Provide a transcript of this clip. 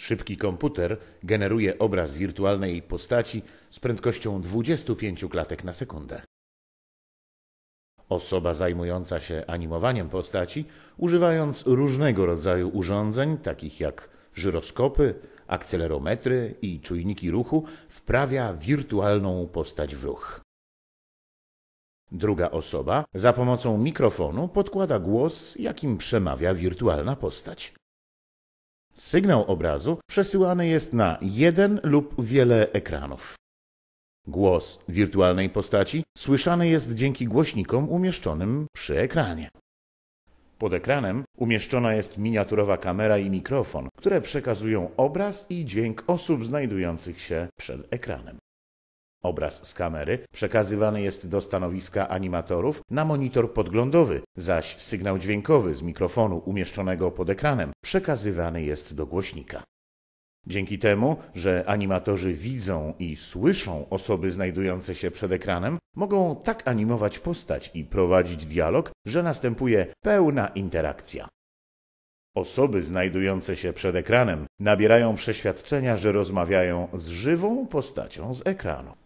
Szybki komputer generuje obraz wirtualnej postaci z prędkością 25 klatek na sekundę. Osoba zajmująca się animowaniem postaci, używając różnego rodzaju urządzeń, takich jak żyroskopy, akcelerometry i czujniki ruchu, wprawia wirtualną postać w ruch. Druga osoba za pomocą mikrofonu podkłada głos, jakim przemawia wirtualna postać. Sygnał obrazu przesyłany jest na jeden lub wiele ekranów. Głos wirtualnej postaci słyszany jest dzięki głośnikom umieszczonym przy ekranie. Pod ekranem umieszczona jest miniaturowa kamera i mikrofon, które przekazują obraz i dźwięk osób znajdujących się przed ekranem. Obraz z kamery przekazywany jest do stanowiska animatorów na monitor podglądowy, zaś sygnał dźwiękowy z mikrofonu umieszczonego pod ekranem przekazywany jest do głośnika. Dzięki temu, że animatorzy widzą i słyszą osoby znajdujące się przed ekranem, mogą tak animować postać i prowadzić dialog, że następuje pełna interakcja. Osoby znajdujące się przed ekranem nabierają przeświadczenia, że rozmawiają z żywą postacią z ekranu.